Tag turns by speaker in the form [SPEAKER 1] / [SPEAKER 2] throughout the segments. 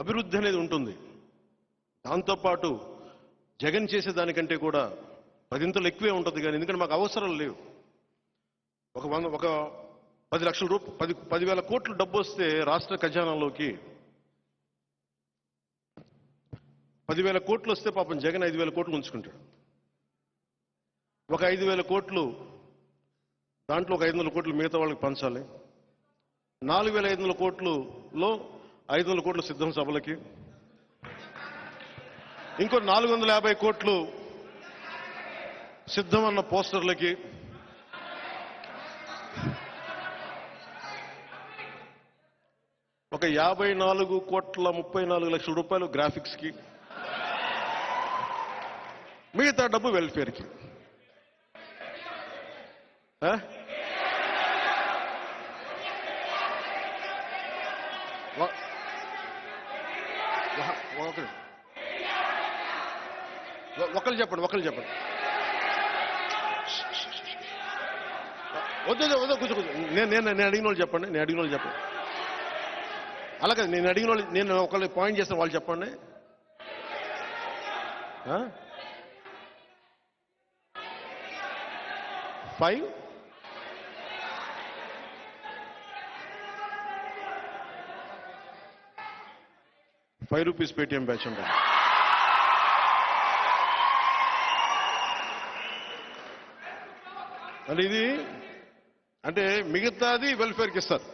[SPEAKER 1] అభివృద్ధి అనేది ఉంటుంది. దాంతోపాటు జగన్ చేసేదానికంటే కూడా పదింతలు ఎక్కువే ఉంటుంది కానీ ఎందుకంటే మాకు అవసరం లేవు. ఒక వంద ఒక పది లక్షల రూపాయలు పది పదివేల కోట్లు డబ్బు వస్తే రాష్ట్ర ఖజానాలోకి పదివేల కోట్లు వస్తే పాపం జగన్ ఐదు వేల కోట్లు ఉంచుకుంటాడు. ఒక ఐదు వేల కోట్లు దాంట్లో ఒక ఐదు వందల కోట్లు మిగతా వాళ్ళకి పంచాలి. నాలుగు వేల ఐదు వందల కోట్లులో ఐదు వందల కోట్లు సిద్ధం సభలకి. ఇంకో నాలుగు వందల యాభై కోట్లు సిద్ధం అన్న పోస్టర్లకి. ఒక యాభై నాలుగు కోట్ల ముప్పై నాలుగు లక్షల రూపాయలు గ్రాఫిక్స్కి. మిగతా డబ్బు వెల్ఫేర్కి. ఆ? ఒక- ఒకరు ఒకరు చెప్పండి ఒకరు చెప్పండి. వద్దు వద్దు, వద్దు కూర్చో కూర్చో. నేను నేను నేను అడిగిన వాళ్ళు చెప్పండి నేను అడిగిన వాళ్ళు చెప్పండి అలాగే నేను అడిగిన వాళ్ళు నేను ఒకళ్ళు పాయింట్ చేస్తాను వాళ్ళు చెప్పండి. Five five rupees Paytm batch ఉంటుంది. అంటే ఇది అంటే మిగతాది వెల్ఫేర్కి ఇస్తారు.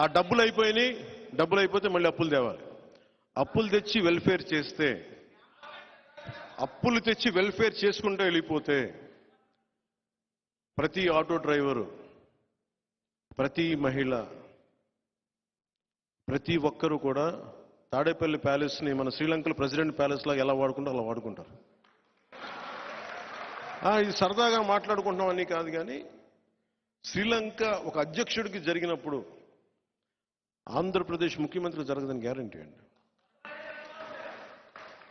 [SPEAKER 1] ఆ డబ్బులు అయిపోయినాయి డబ్బులు అయిపోతే మళ్ళీ అప్పులు తేవాలి. అప్పులు తెచ్చి వెల్ఫేర్ చేస్తే అప్పులు తెచ్చి వెల్ఫేర్ చేసుకుంటూ వెళ్ళిపోతే ప్రతి ఆటో డ్రైవరు ప్రతి మహిళ ప్రతి ఒక్కరూ కూడా తాడేపల్లి ప్యాలెస్ని మన శ్రీలంకలో ప్రెసిడెంట్ ప్యాలెస్ లాగా ఎలా వాడుకుంటారు అలా వాడుకుంటారు. ఆ, ఇది సరదాగా మాట్లాడుకుంటున్నామని కాదు కానీ శ్రీలంక ఒక అధ్యక్షుడికి జరిగినప్పుడు ఆంధ్రప్రదేశ్ ముఖ్యమంత్రికి జరగదని గ్యారంటీ అండి.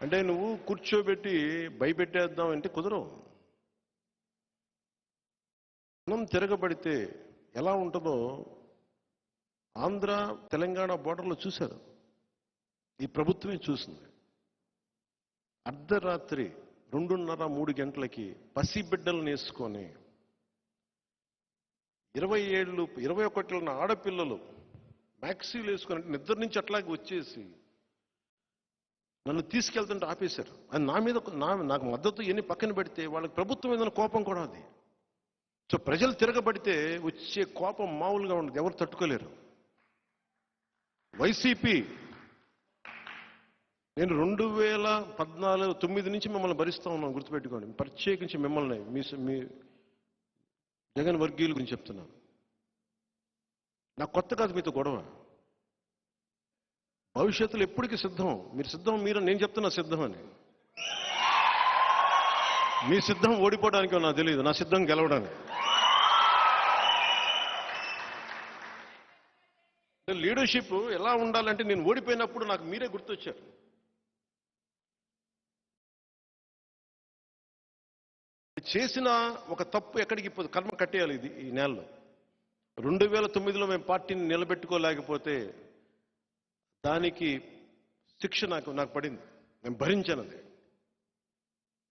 [SPEAKER 1] అంటే నువ్వు కూర్చోబెట్టి భయపెట్టేద్దాం అంటే కుదరవు. మనం తిరగబడితే ఎలా ఉంటుందో ఆంధ్ర తెలంగాణ బోర్డర్లో చూశారు. ఈ ప్రభుత్వమే చూసింది. అర్ధరాత్రి రెండున్నర మూడు గంటలకి పసిబిడ్డలు వేసుకొని ఇరవై ఏళ్ళు ఇరవై ఒకటిన ఆడపిల్లలు మ్యాక్సీలు వేసుకొని అంటే నిద్ర నుంచి అట్లాగే వచ్చేసి నన్ను తీసుకెళ్తుంటే ఆపేశారు. అది నా మీద నా నాకు మద్దతు ఎన్ని పక్కన పెడితే వాళ్ళకి ప్రభుత్వం మీద కోపం కూడా అది. సో ప్రజలు తిరగబడితే వచ్చే కోపం మామూలుగా ఉండదు. ఎవరు తట్టుకోలేరు. వైసీపీ నేను రెండు వేల పద్నాలుగు తొమ్మిది నుంచి మిమ్మల్ని భరిస్తూ ఉన్నాను గుర్తుపెట్టుకోండి. ప్రత్యేకించి మిమ్మల్ని మీ మీ జగన్ వర్గీయుల గురించి చెప్తున్నాను. నాకు కొత్త కాదు మీతో గొడవ. భవిష్యత్తులో ఎప్పటికీ సిద్ధం. మీరు సిద్ధం మీరు నేను చెప్తున్నా సిద్ధం అని. మీ సిద్ధం ఓడిపోవడానికి నాకు తెలియదు నా సిద్ధం గెలవడానికి. లీడర్షిప్ ఎలా ఉండాలంటే నేను ఓడిపోయినప్పుడు నాకు మీరే గుర్తొచ్చారు. చేసిన ఒక తప్పు ఎక్కడికి పోదు. కర్మ కట్టేయాలి ఇది ఈ నెలలో. రెండు వేల తొమ్మిదిలో మేము పార్టీని నిలబెట్టుకోలేకపోతే దానికి శిక్ష నాకు నాకు పడింది. మేము భరించాను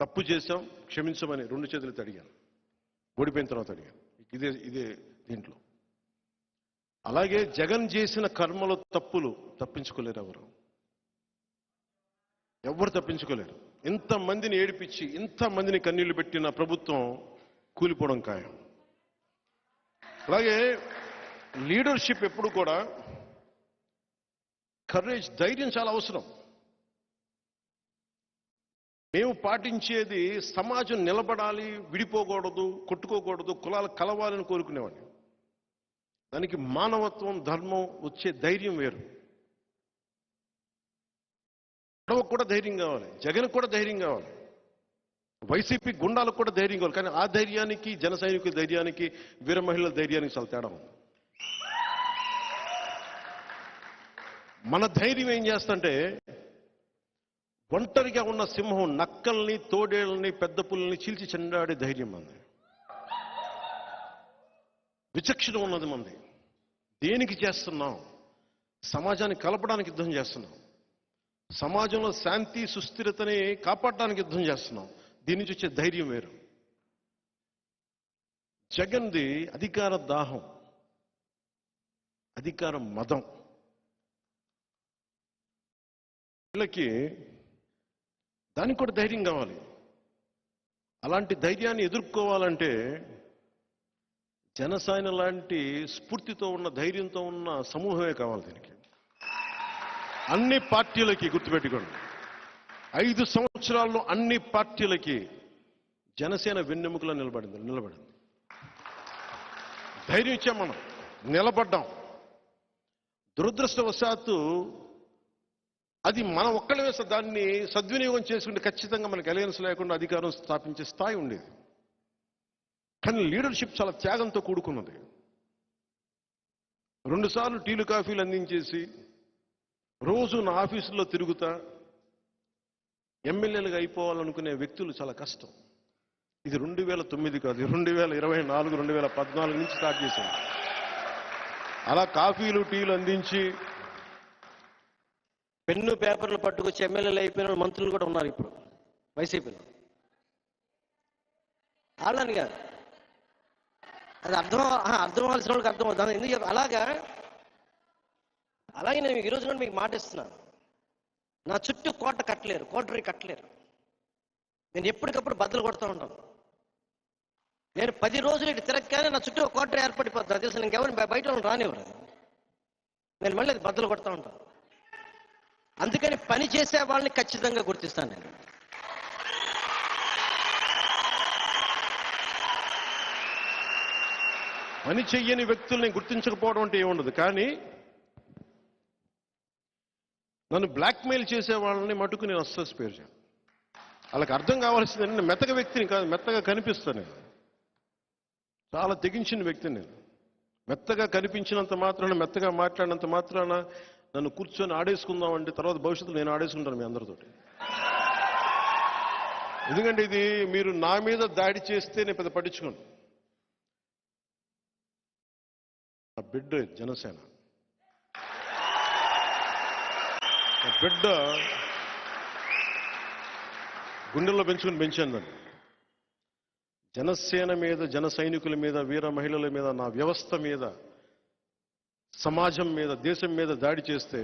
[SPEAKER 1] తప్పు చేశాం క్షమించమని రెండు చేతులతో అడిగాను. ఓడిపోయిన తర్వాత అడిగాను. ఇదే ఇదే దీంట్లో. అలాగే జగన్ చేసిన కర్మలో తప్పులు తప్పించుకోలేరు ఎవరు. ఎవరు తప్పించుకోలేరు? ఇంతమందిని ఏడిపించి ఇంతమందిని కన్నీళ్ళు పెట్టిన ప్రభుత్వం కూలిపోవడం ఖాయం. అలాగే లీడర్షిప్ ఎప్పుడు కూడా కరేజ్ ధైర్యం చాలా అవసరం. మేము పాటించేది సమాజం నిలబడాలి విడిపోకూడదు కొట్టుకోకూడదు కులాలు కలవాలని కోరుకునేవాడిని. దానికి మానవత్వం ధర్మం వచ్చే ధైర్యం వేరు. గొడవకు కూడా ధైర్యం కావాలి జగన్ కూడా ధైర్యం కావాలి. వైసీపీ గుండాలకు కూడా ధైర్యం కావాలి కానీ ఆ ధైర్యానికి జన సైనికుల ధైర్యానికి వీర మహిళల ధైర్యానికి చాలా తేడా ఉంది. మన ధైర్యం ఏం చేస్తంటే ఒంటరిగా ఉన్న సింహం నక్కల్ని తోడేళ్ళని పెద్ద పుల్లని చీల్చి చెండాడే ధైర్యం మంది. విచక్షణ ఉన్నది మంది. దేనికి చేస్తున్నాం? సమాజాన్ని కలపడానికి యుద్ధం చేస్తున్నాం. సమాజంలో శాంతి సుస్థిరతని కాపాడడానికి యుద్ధం చేస్తున్నాం. దీని నుంచి వచ్చే ధైర్యం వేరు. జగన్ది అధికార దాహం అధికార మదం. వీళ్ళకి దానికి కూడా ధైర్యం కావాలి. అలాంటి ధైర్యాన్ని ఎదుర్కోవాలంటే జనసేన లాంటి స్ఫూర్తితో ఉన్న ధైర్యంతో ఉన్న సమూహమే కావాలి దీనికి. అన్ని పార్టీలకి గుర్తుపెట్టుకోండి. ఐదు సంవత్సరాల్లో అన్ని పార్టీలకి జనసేన వెన్నెముకలో నిలబడింది నిలబడింది. ధైర్యం ఇచ్చాం మనం నిలబడ్డాం. దురదృష్టవశాత్తు అది మనం ఒక్కళ్ళమే దాన్ని సద్వినియోగం చేసుకుంటే ఖచ్చితంగా మనకి అలయన్స్ లేకుండా అధికారం స్థాపించే స్థాయి ఉండేది. కానీ లీడర్షిప్ చాలా త్యాగంతో కూడుకున్నది. రెండుసార్లు టీలు కాఫీలు అందించేసి రోజు నా ఆఫీసులో తిరుగుతా ఎమ్మెల్యేలుగా అయిపోవాలనుకునే వ్యక్తులు చాలా కష్టం. ఇది రెండు వేల తొమ్మిది కాదు రెండు వేల ఇరవై నాలుగు రెండు వేల పద్నాలుగు నుంచి స్టార్ట్ చేశాను. అలా కాఫీలు టీలు అందించి
[SPEAKER 2] పెన్ను పేపర్లు పట్టుకొచ్చి ఎమ్మెల్యేలు అయిపోయిన మంత్రులు కూడా ఉన్నారు ఇప్పుడు. వైసీపీలో వాళ్ళని కాదు అది అర్థం అర్థం అవ్వాల్సిన వాళ్ళకి అర్థం అవుతుంది. ఎందుకు అలాగా అలాగే నేను ఈ రోజు కూడా మీకు మాట ఇస్తున్నాను. నా చుట్టూ కోట కట్టలేరు కోటరీ కట్టలేరు. నేను ఎప్పటికప్పుడు బద్దలు కొడుతూ ఉంటాను. నేను పది రోజులు ఇటు తిరగగానే నా చుట్టూ కోట కోటరీ ఏర్పడిపోతుంది. తెలుసు ఇంకెవరిని బయ- బయట రానివ్వరు నేను మళ్ళీ అది బద్దలు కొడుతూ ఉంటాను. అందుకని పని చేసే వాళ్ళని ఖచ్చితంగా గుర్తిస్తాను నేను.
[SPEAKER 1] పని చెయ్యని వ్యక్తుల్ని గుర్తించకపోవడం అంటే ఏముండదు. కానీ నన్ను బ్లాక్మెయిల్ చేసే వాళ్ళని మటుకు నేను అస్సలు స్పేర్ చేయను. వాళ్ళకి అర్థం కావాల్సింది నేను మెత్తగా వ్యక్తిని కాదు మెత్తగా కనిపిస్తాను నేను. చాలా తెగించిన వ్యక్తిని నేను. మెత్తగా కనిపించినంత మాత్రాన మెత్తగా మాట్లాడినంత మాత్రాన నన్ను కూర్చొని ఆడేసుకుందాం అంటే తర్వాత భవిష్యత్తులో నేను ఆడేసుకుంటాను మీ అందరితోటి. ఎందుకంటే ఇది మీరు నా మీద దాడి చేస్తే నేను పెద్ద పట్టించుకోను. బిడ్డ జనసేన నా బిడ్డ గుండెల్లో పెంచుకుని పెంచాను జనసేన మీద జన సైనికుల మీద వీర మహిళల మీద నా వ్యవస్థ మీద సమాజం మీద దేశం మీద దాడి చేస్తే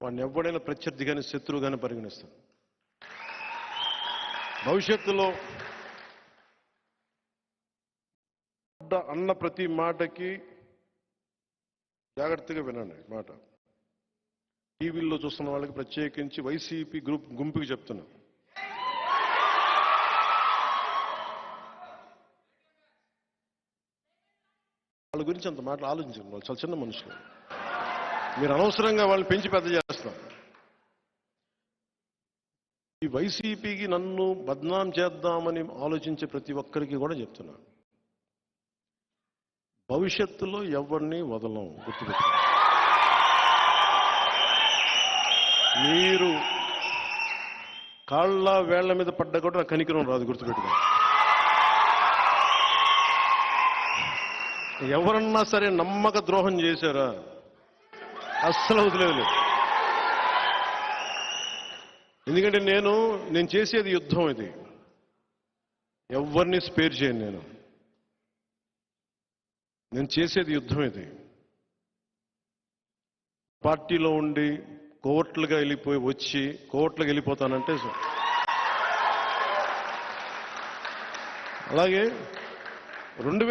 [SPEAKER 1] వాడిని ఎవడైనా శత్రువు కానీ పరిగణిస్తాను భవిష్యత్తులో బిడ్డ అన్న ప్రతి మాటకి జాగ్రత్తగా వినండి మాట. టీవీల్లో చూస్తున్న వాళ్ళకి ప్రత్యేకించి వైసీపీ గ్రూప్ గుంపుకి చెప్తున్నా. వాళ్ళ గురించి అంత మాటలు ఆలోచించండి వాళ్ళు చాలా చిన్న మనుషులు. మీరు అనవసరంగా వాళ్ళని పెంచి పెద్ద చేస్తున్నారు. ఈ వైసీపీకి నన్ను బద్నాం చేద్దామని ఆలోచించే ప్రతి ఒక్కరికి కూడా చెప్తున్నాను. భవిష్యత్తులో ఎవరిని వదలం గుర్తుపెట్టుకోండి. మీరు కాళ్ళ వేళ్ళ మీద పడ్డా కూడా నాకు కనికరం రాదు గుర్తుపెట్టుకోండి ఎవరన్నా సరే నమ్మక ద్రోహం చేశారా? అస్సలు వదిలేదు ఎందుకంటే నేను నేను చేసేది యుద్ధం ఇది. ఎవరిని స్పేర్ చేయను నేను. నేను చేసేది యుద్ధం ఇది. పార్టీలో ఉండి కోట్లుగా వెళ్ళిపోయి వచ్చి కోర్టులకు వెళ్ళిపోతానంటే అలాగే రెండు వేల